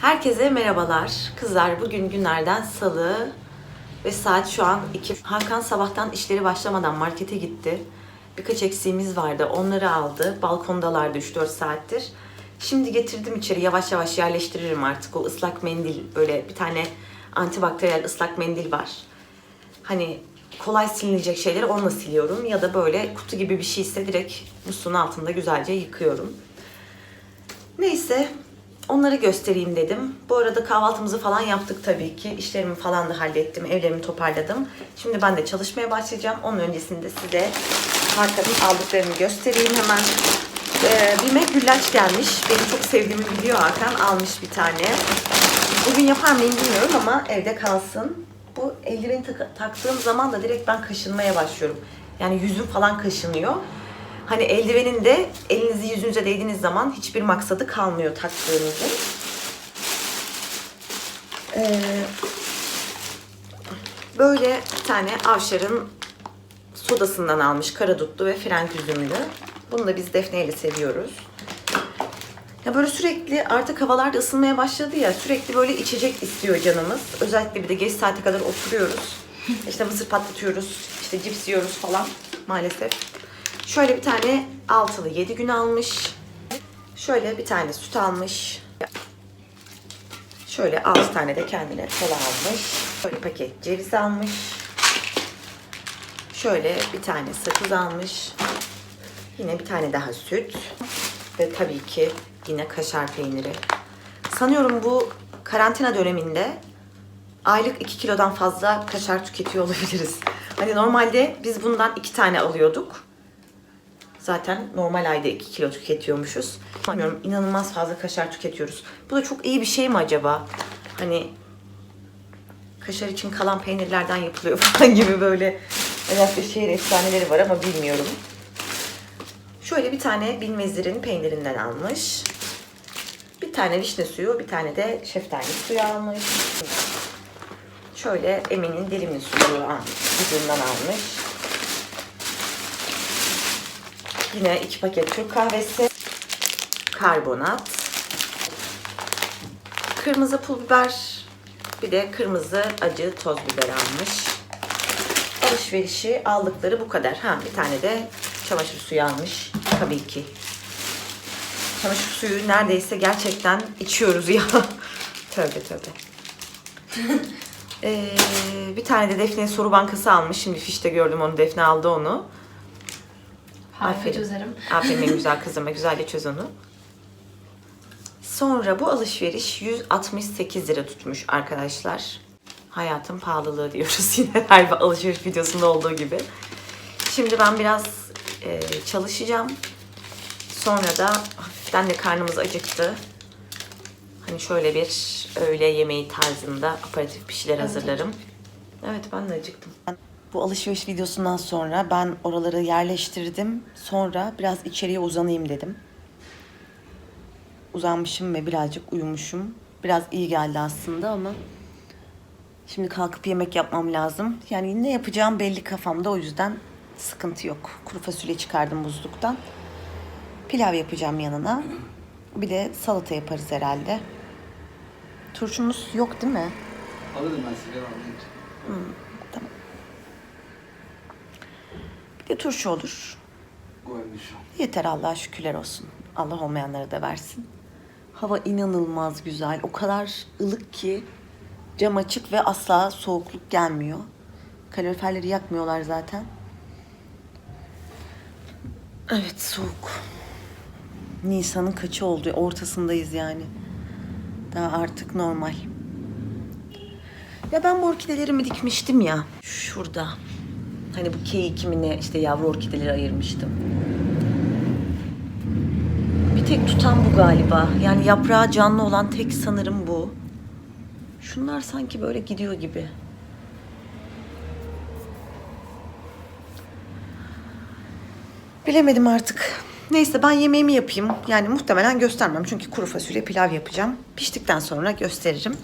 Herkese merhabalar. Kızlar bugün günlerden salı ve saat şu an 2. Hakan sabahtan işleri başlamadan markete gitti. Birkaç eksiğimiz vardı. Onları aldı. Balkondalardı 3-4 saattir. Şimdi getirdim içeri. Yavaş yavaş yerleştiririm artık. O ıslak mendil böyle bir tane antibakteriyel ıslak mendil var. Hani kolay silinecek şeyleri onunla siliyorum. Ya da böyle kutu gibi bir şeyse direkt musluğun altında güzelce yıkıyorum. Neyse onları göstereyim dedim. Bu arada kahvaltımızı falan yaptık tabii ki. İşlerimi falan da hallettim. Evlerimi toparladım. Şimdi ben de çalışmaya başlayacağım. Onun öncesinde size Hakan'ın aldıklarını göstereyim hemen. Ee, BİM'e güllaç gelmiş. Benim çok sevdiğimi biliyor Hakan. Almış bir tane. Bugün yapar mıyım bilmiyorum ama evde kalsın. Bu eldiveni tak- taktığım zaman da direkt ben kaşınmaya başlıyorum. Yani yüzüm falan kaşınıyor. Hani eldivenin de elinizi yüzünüze değdiğiniz zaman hiçbir maksadı kalmıyor taktığınızın. Ee, böyle bir tane avşarın sodasından almış karadutlu ve frenk üzümlü. Bunu da biz Defne ile seviyoruz. Ya böyle sürekli artık havalar ısınmaya başladı ya sürekli böyle içecek istiyor canımız. Özellikle bir de geç saate kadar oturuyoruz. İşte mısır patlatıyoruz, işte cips yiyoruz falan maalesef. Şöyle bir tane altılı 7 gün almış. Şöyle bir tane süt almış. Şöyle 6 tane de kendine kola almış. Şöyle paket ceviz almış. Şöyle bir tane sakız almış. Yine bir tane daha süt. Ve tabii ki yine kaşar peyniri. Sanıyorum bu karantina döneminde aylık 2 kilodan fazla kaşar tüketiyor olabiliriz. Hani normalde biz bundan 2 tane alıyorduk. Zaten normal ayda 2 kilo tüketiyormuşuz. Bilmiyorum inanılmaz fazla kaşar tüketiyoruz. Bu da çok iyi bir şey mi acaba? Hani kaşar için kalan peynirlerden yapılıyor falan gibi böyle özellikle şehir efsaneleri var ama bilmiyorum. Şöyle bir tane Bilmezir'in peynirinden almış. Bir tane vişne suyu, bir tane de şeftali suyu almış. Şöyle Emin'in dilimli suyu almış, almış. Yine iki paket Türk kahvesi, karbonat, kırmızı pul biber, bir de kırmızı acı toz biber almış. Alışverişi aldıkları bu kadar. Ha bir tane de çamaşır suyu almış tabii ki. Çamaşır suyu neredeyse gerçekten içiyoruz ya. tövbe tövbe. Ee, bir tane de Defne soru bankası almış. Şimdi fişte gördüm onu. Defne aldı onu. Aferin. çözerim. Aferin benim güzel kızıma. Güzelce çöz onu. Sonra bu alışveriş 168 lira tutmuş arkadaşlar. Hayatın pahalılığı diyoruz yine her alışveriş videosunda olduğu gibi. Şimdi ben biraz e, çalışacağım. Sonra da hafiften de karnımız acıktı. Hani şöyle bir öğle yemeği tarzında aparatif bir şeyler hazırlarım. Evet ben de acıktım. Bu alışveriş videosundan sonra ben oraları yerleştirdim. Sonra biraz içeriye uzanayım dedim. Uzanmışım ve birazcık uyumuşum. Biraz iyi geldi aslında ama şimdi kalkıp yemek yapmam lazım. Yani ne yapacağım belli kafamda o yüzden sıkıntı yok. Kuru fasulye çıkardım buzluktan. Pilav yapacağım yanına. Bir de salata yaparız herhalde. Turşumuz yok değil mi? Alırım ben sigara alınca. Bir turşu olur. Yeter Allah'a şükürler olsun. Allah olmayanlara da versin. Hava inanılmaz güzel. O kadar ılık ki cam açık ve asla soğukluk gelmiyor. Kaloriferleri yakmıyorlar zaten. Evet soğuk. Nisan'ın kaçı oldu? Ortasındayız yani. Daha artık normal. Ya ben bu orkidelerimi dikmiştim ya. Şurada. Hani bu keyikimine işte yavru orkideleri ayırmıştım. Bir tek tutan bu galiba. Yani yaprağı canlı olan tek sanırım bu. Şunlar sanki böyle gidiyor gibi. Bilemedim artık. Neyse ben yemeğimi yapayım. Yani muhtemelen göstermem. Çünkü kuru fasulye pilav yapacağım. Piştikten sonra gösteririm.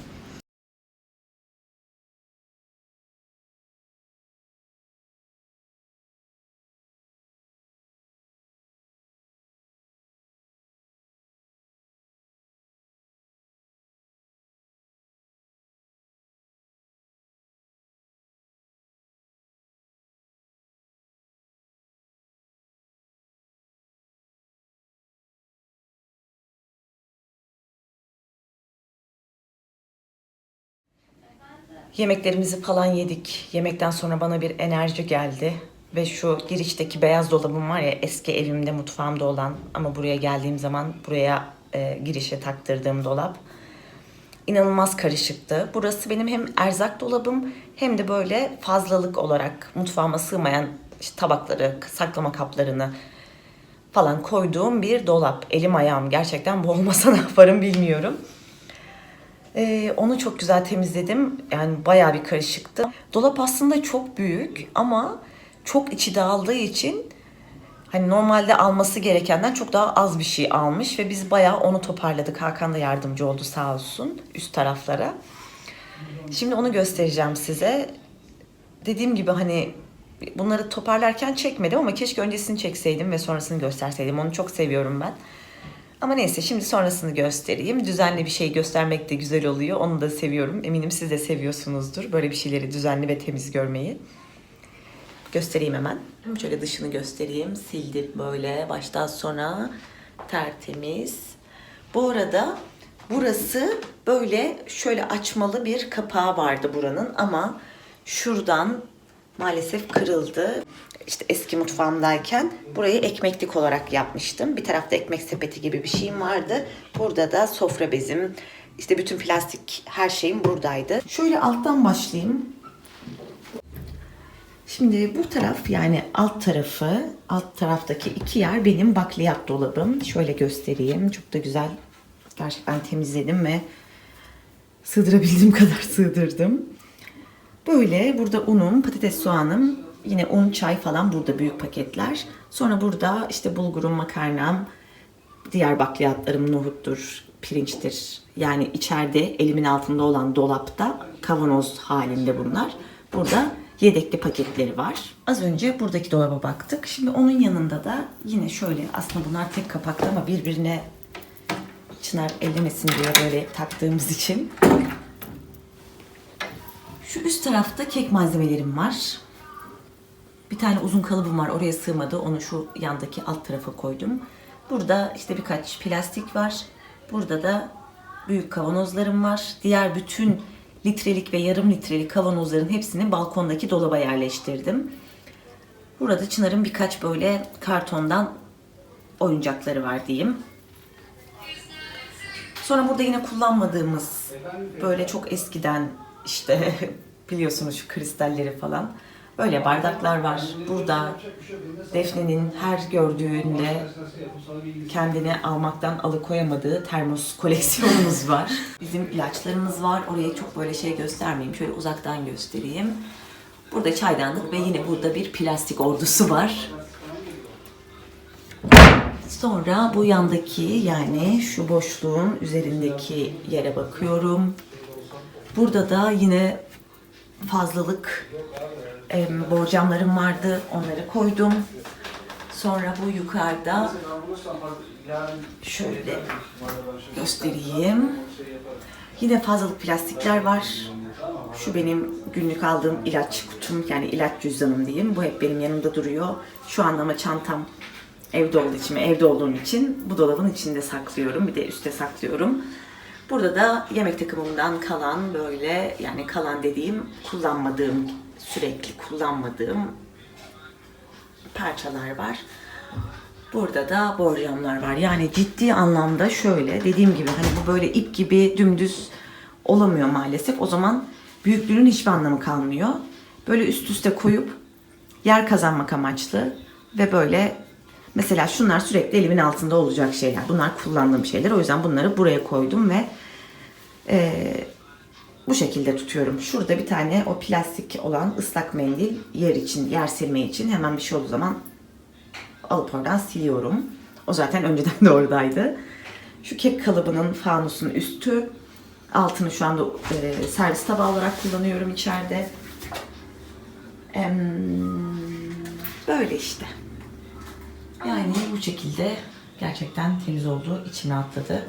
Yemeklerimizi falan yedik. Yemekten sonra bana bir enerji geldi. Ve şu girişteki beyaz dolabım var ya eski evimde mutfağımda olan ama buraya geldiğim zaman buraya e, girişe taktırdığım dolap. İnanılmaz karışıktı. Burası benim hem erzak dolabım hem de böyle fazlalık olarak mutfağıma sığmayan işte tabakları, saklama kaplarını falan koyduğum bir dolap. Elim ayağım gerçekten bu olmasa ne yaparım bilmiyorum. Ee, onu çok güzel temizledim. Yani bayağı bir karışıktı. Dolap aslında çok büyük ama çok içi dağıldığı için hani normalde alması gerekenden çok daha az bir şey almış ve biz bayağı onu toparladık. Hakan da yardımcı oldu sağ olsun üst taraflara. Şimdi onu göstereceğim size. Dediğim gibi hani bunları toparlarken çekmedim ama keşke öncesini çekseydim ve sonrasını gösterseydim. Onu çok seviyorum ben. Ama neyse şimdi sonrasını göstereyim. Düzenli bir şey göstermek de güzel oluyor. Onu da seviyorum. Eminim siz de seviyorsunuzdur. Böyle bir şeyleri düzenli ve temiz görmeyi. Göstereyim hemen. Şöyle dışını göstereyim. Sildim böyle baştan sona tertemiz. Bu arada burası böyle şöyle açmalı bir kapağı vardı buranın ama şuradan maalesef kırıldı. İşte eski mutfağımdayken burayı ekmeklik olarak yapmıştım. Bir tarafta ekmek sepeti gibi bir şeyim vardı. Burada da sofra bezim, işte bütün plastik her şeyim buradaydı. Şöyle alttan başlayayım. Şimdi bu taraf yani alt tarafı, alt taraftaki iki yer benim bakliyat dolabım. Şöyle göstereyim. Çok da güzel. Gerçekten temizledim ve sığdırabildiğim kadar sığdırdım. Böyle burada unum, patates soğanım, yine un, çay falan burada büyük paketler. Sonra burada işte bulgurum, makarnam, diğer bakliyatlarım nohuttur, pirinçtir. Yani içeride elimin altında olan dolapta kavanoz halinde bunlar. Burada yedekli paketleri var. Az önce buradaki dolaba baktık. Şimdi onun yanında da yine şöyle aslında bunlar tek kapaklı ama birbirine çınar ellemesin diye böyle taktığımız için şu üst tarafta kek malzemelerim var. Bir tane uzun kalıbım var. Oraya sığmadı. Onu şu yandaki alt tarafa koydum. Burada işte birkaç plastik var. Burada da büyük kavanozlarım var. Diğer bütün litrelik ve yarım litrelik kavanozların hepsini balkondaki dolaba yerleştirdim. Burada Çınar'ın birkaç böyle kartondan oyuncakları var diyeyim. Sonra burada yine kullanmadığımız böyle çok eskiden işte biliyorsunuz şu kristalleri falan. Böyle bardaklar var. Burada Defne'nin her gördüğünde kendini almaktan alıkoyamadığı termos koleksiyonumuz var. Bizim ilaçlarımız var. Oraya çok böyle şey göstermeyeyim. Şöyle uzaktan göstereyim. Burada çaydanlık ve yine burada bir plastik ordusu var. Sonra bu yandaki yani şu boşluğun üzerindeki yere bakıyorum. Burada da yine fazlalık em, borcamlarım vardı. Onları koydum. Sonra bu yukarıda şöyle göstereyim. Yine fazlalık plastikler var. Şu benim günlük aldığım ilaç kutum yani ilaç cüzdanım diyeyim. Bu hep benim yanımda duruyor. Şu anda ama çantam evde olduğu için, evde olduğum için bu dolabın içinde saklıyorum. Bir de üstte saklıyorum. Burada da yemek takımımdan kalan böyle yani kalan dediğim kullanmadığım, sürekli kullanmadığım parçalar var. Burada da borcamlar var. Yani ciddi anlamda şöyle dediğim gibi hani bu böyle ip gibi dümdüz olamıyor maalesef. O zaman büyüklüğünün hiçbir anlamı kalmıyor. Böyle üst üste koyup yer kazanmak amaçlı ve böyle mesela şunlar sürekli elimin altında olacak şeyler. Bunlar kullandığım şeyler. O yüzden bunları buraya koydum ve eee, bu şekilde tutuyorum. Şurada bir tane o plastik olan ıslak mendil yer için, yer silme için hemen bir şey olduğu zaman alıp oradan siliyorum. O zaten önceden de oradaydı. Şu kek kalıbının fanusun üstü. Altını şu anda e, servis tabağı olarak kullanıyorum içeride. Em, böyle işte. Yani bu şekilde gerçekten temiz oldu. içime atladı.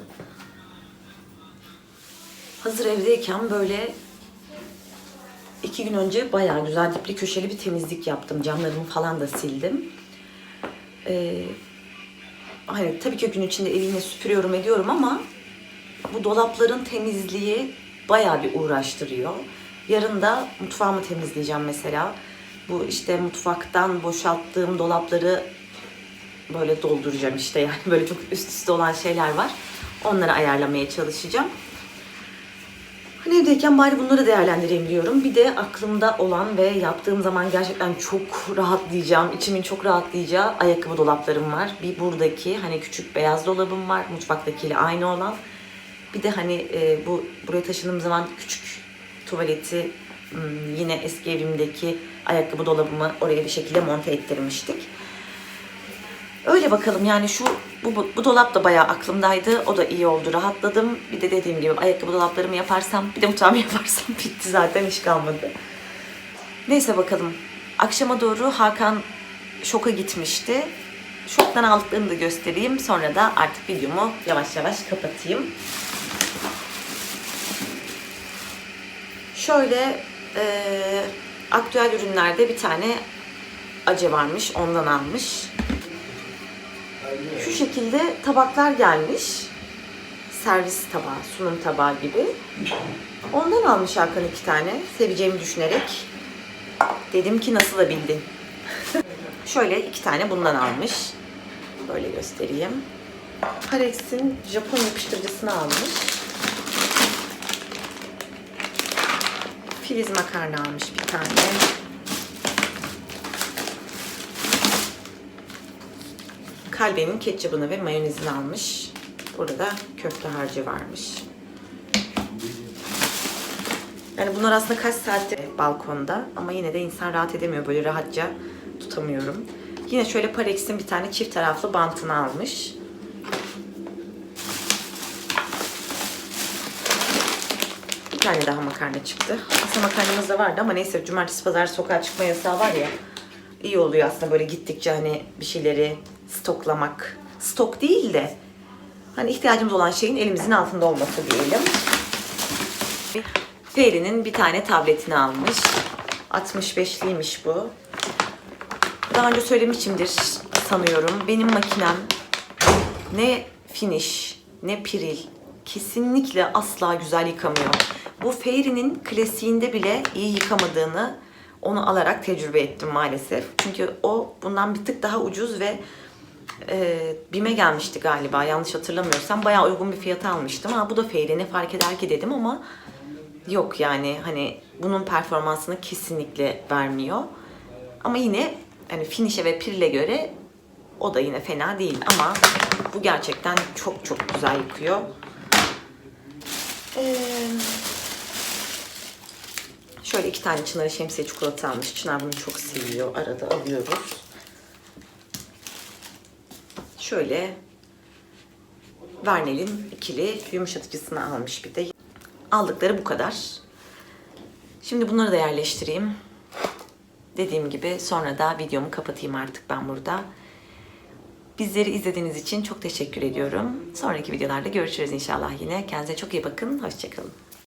Hazır evdeyken böyle iki gün önce bayağı güzel dipli köşeli bir temizlik yaptım. Camlarımı falan da sildim. Ee, hani tabii ki gün içinde yine süpürüyorum ediyorum ama bu dolapların temizliği bayağı bir uğraştırıyor. Yarın da mutfağımı temizleyeceğim mesela. Bu işte mutfaktan boşalttığım dolapları böyle dolduracağım işte yani böyle çok üst üste olan şeyler var. Onları ayarlamaya çalışacağım. Hani evdeyken bari bunları değerlendireyim diyorum. Bir de aklımda olan ve yaptığım zaman gerçekten çok rahatlayacağım, içimin çok rahatlayacağı ayakkabı dolaplarım var. Bir buradaki hani küçük beyaz dolabım var, mutfaktakiyle aynı olan. Bir de hani e, bu buraya taşındığım zaman küçük tuvaleti hmm, yine eski evimdeki ayakkabı dolabımı oraya bir şekilde monte ettirmiştik. Öyle bakalım yani şu bu, bu, bu dolap da bayağı aklımdaydı. O da iyi oldu. Rahatladım. Bir de dediğim gibi ayakkabı dolaplarımı yaparsam bir de mutfağımı yaparsam bitti zaten iş kalmadı. Neyse bakalım. Akşama doğru Hakan şoka gitmişti. Şoktan aldıklarını da göstereyim. Sonra da artık videomu yavaş yavaş kapatayım. Şöyle eee aktüel ürünlerde bir tane acı varmış. Ondan almış. Şu şekilde tabaklar gelmiş. Servis tabağı, sunum tabağı gibi. Ondan almış Hakan iki tane. Seveceğimi düşünerek. Dedim ki nasıl da bildin. Şöyle iki tane bundan almış. Böyle göstereyim. Parex'in Japon yapıştırıcısını almış. Filiz makarna almış bir tane. Kalbenin ketçabını ve mayonezini almış. Burada da köfte harcı varmış. Yani bunlar aslında kaç saattir balkonda ama yine de insan rahat edemiyor. Böyle rahatça tutamıyorum. Yine şöyle Parex'in bir tane çift taraflı bantını almış. Bir tane daha makarna çıktı. Aslında makarnamız da vardı ama neyse cumartesi pazar sokağa çıkma yasağı var ya. iyi oluyor aslında böyle gittikçe hani bir şeyleri stoklamak. Stok değil de hani ihtiyacımız olan şeyin elimizin altında olması diyelim. Peri'nin bir tane tabletini almış. 65'liymiş bu. Daha önce söylemişimdir sanıyorum. Benim makinem ne finish ne piril kesinlikle asla güzel yıkamıyor. Bu Fairy'nin klasiğinde bile iyi yıkamadığını onu alarak tecrübe ettim maalesef. Çünkü o bundan bir tık daha ucuz ve e, BİM'e gelmişti galiba yanlış hatırlamıyorsam. Bayağı uygun bir fiyata almıştım. Ha bu da Fairy ne fark eder ki dedim ama yok yani hani bunun performansını kesinlikle vermiyor. Ama yine hani finish'e ve pirile göre o da yine fena değil ama bu gerçekten çok çok güzel yıkıyor. Ee, şöyle iki tane Çınar'a şemsiye çikolata almış. Çınar bunu çok seviyor. Arada alıyoruz. Şöyle Vernel'in ikili yumuşatıcısını almış bir de. Aldıkları bu kadar. Şimdi bunları da yerleştireyim. Dediğim gibi sonra da videomu kapatayım artık ben burada. Bizleri izlediğiniz için çok teşekkür ediyorum. Sonraki videolarda görüşürüz inşallah yine. Kendinize çok iyi bakın. Hoşçakalın.